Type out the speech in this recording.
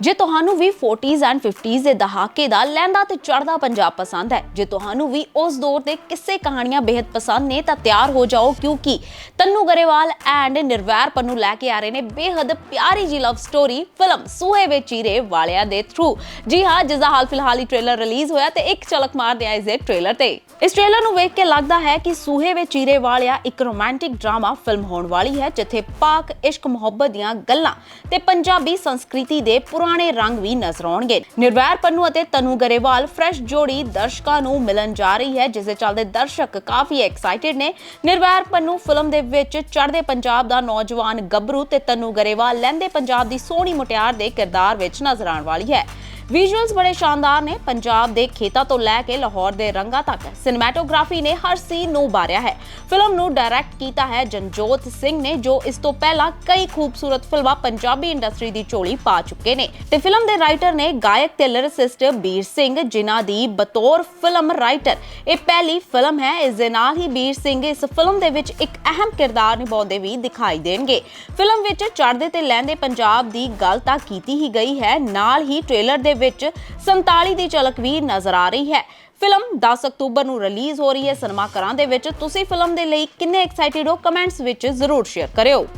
ਜੇ ਤੁਹਾਨੂੰ ਵੀ 40s and 50s ਦੇ ਦਹਾਕੇ ਦਾ ਲਹਿੰਦਾ ਤੇ ਚੜਦਾ ਪੰਜਾਬ ਪਸੰਦ ਹੈ, ਜੇ ਤੁਹਾਨੂੰ ਵੀ ਉਸ ਦੌਰ ਦੇ ਕਿੱਸੇ ਕਹਾਣੀਆਂ ਬੇहद ਪਸੰਦ ਨੇ, ਤਾਂ ਤਿਆਰ ਹੋ ਜਾਓ, ਕਿਉਂਕਿ ਤੰਨੂ ਗਰੇਵਾਲ ਐਂਡ ਨਿਰਵੈਰ ਪੰਨੂ ਲੈ ਕੇ ਆ ਰਹੇ ਨੇ ਬੇहद ਪਿਆਰੀ ਜੀ ਲਵ ਸਟੋਰੀ ਫਿਲਮ ਸੂਹੇ ਵਿੱਚ ਚੀਰੇ ਵਾਲਿਆਂ ਦੇ ਥਰੂ ਜੀ ਹਾਂ, ਜਿਸ ਦਾ ਹਾਲ ਫਿਲਹਾਲ ਹੀ ਟ੍ਰੇਲਰ ਰਿਲੀਜ਼ ਹੋਇਆ ਤੇ ਇੱਕ ਝਲਕ ਮਾਰਦੇ ਆ ਇਸ ਦੇ ਟ੍ਰੇਲਰ ਤੇ। ਇਸ ਟ੍ਰੇਲਰ ਨੂੰ ਵੇਖ ਕੇ ਲੱਗਦਾ ਹੈ ਕਿ ਸੂਹੇ ਵਿੱਚ ਚੀਰੇ ਵਾਲਿਆ ਇੱਕ ਰੋਮਾਂਟਿਕ ਡਰਾਮਾ ਫਿਲਮ ਹੋਣ ਵਾਲੀ ਹੈ, ਜਿੱਥੇ ਪਾਕ ਇਸ਼ਕ ਮੁਹੱਬਤ ਦੀਆਂ ਗੱਲਾਂ ਤੇ ਪੰਜਾਬੀ ਸੰਸਕ੍ਰਿਤੀ ਦੇ ਪੁਰਾਣੇ ਰੰਗ ਵੀ ਨਜ਼ਰ ਆਉਣਗੇ। ਨਿਰਵੈਰ ਪੰਨੂ ਅਤੇ ਤਨੂ ਗਰੇਵਾਲ ਫਰੈਸ਼ ਜੋੜੀ ਦਰਸ਼ਕਾਂ ਨੂੰ ਮਿਲਣ ਜਾ ਰਹੀ ਹੈ, ਜਿਸ ਦੇ ਚੱਲਦੇ ਦਰਸ਼ਕ ਕਾਫੀ ਐਕਸਾਈਟਿਡ ਨੇ। ਨਿਰਵੈਰ ਪੰਨੂ ਫਿਲਮ ਦੇ ਵਿੱਚ ਚੜ੍ਹਦੇ ਪੰਜਾਬ ਦਾ ਨੌਜਵਾਨ ਗੱਭਰੂ ਤੇ ਤਨੂ ਗਰੇਵਾਲ ਲਹਿੰਦੇ ਪੰਜਾਬ ਦੀ ਸੋਹਣੀ ਮੁਟਿਆਰ ਦੇ ਕਿਰਦਾਰ ਵਿੱਚ ਨਜ਼ਰ ਆਉਣ ਵਾਲੀ ਹੈ। ਵਿਜ਼ੂਅਲਸ ਬੜੇ ਸ਼ਾਨਦਾਰ ਨੇ। ਪੰਜਾਬ ਦੇ ਖੇਤਾਂ ਤੋਂ ਲੈ ਕੇ ਲਾਹੌਰ ਦੇ ਰੰਗਾਂ ਤੱਕ ਸਿਨੇਮੈਟੋਗ੍ਰਾਫੀ ਨੇ ਹਰ ਸੀਨ ਨੂੰ ਉਭਾਰਿਆ ਹੈ। ਫਿਲਮ ਨੂੰ ਡਾਇਰੈਕਟ ਕੀਤਾ ਹੈ ਜਨਜੋਤ ਸਿੰਘ ਨੇ, ਜੋ ਇਸ ਤੋਂ ਪਹਿਲਾਂ ਕਈ ਖੂਬਸੂਰਤ ਫਿਲਮਾਂ ਪੰਜਾਬੀ ਇੰਡਸਟਰੀ ਦੀ ਝੋਲੀ ਪਾ ਚੁੱਕੇ ਨੇ। ਤੇ ਫਿਲਮ ਦੇ ਰਾਈਟਰ ਨੇ ਗਾਇਕ ਤੇ ਲਿਰਿਸਿਸਟ ਬੀਰ ਸਿੰਘ, ਜਿਨ੍ਹਾਂ ਦੀ ਬਤੌਰ ਫਿਲਮ ਰਾਈਟਰ ਇਹ ਪਹਿਲੀ ਫਿਲਮ ਹੈ। ਇਸ ਦੇ ਨਾਲ ਹੀ ਬੀਰ ਸਿੰਘ ਇਸ ਫਿਲਮ ਦੇ ਵਿੱਚ ਇੱਕ ਅਹਿਮ ਕਿਰਦਾਰ ਨਿਭਾਉਂਦੇ ਵੀ ਦਿਖਾਈ ਦੇਣਗੇ। ਫਿਲਮ ਵਿੱਚ ਚੜ੍ਹਦੇ ਤੇ ਲਹਿੰਦੇ ਪੰਜਾਬ ਦੀ ਗੱਲ ਤਾਂ ਕੀਤੀ ਹੀ ਗਈ ਹੈ। ਨਾਲ ਹੀ ਟ੍ਰੇਲਰ ਦੇ ਵਿੱਚ 47 ਦੀ ਝਲਕ ਵੀ ਨਜ਼ਰ ਆ ਰਹੀ ਹੈ। ਫਿਲਮ 10 ਅਕਤੂਬਰ ਨੂੰ ਰਿਲੀਜ਼ ਹੋ ਰਹੀ ਹੈ। ਸਿਨੇਮਾ ਘਰਾਂ ਦੇ ਵਿੱਚ ਤੁਸੀਂ ਫਿਲਮ ਦੇ ਲਈ ਕਿੰਨੇ ਐਕਸਾਈਟਿਡ ਹੋ? ਕਮੈਂਟਸ ਵਿੱਚ ਜ਼ਰੂਰ ਸ਼ੇਅਰ ਕਰਿਓ।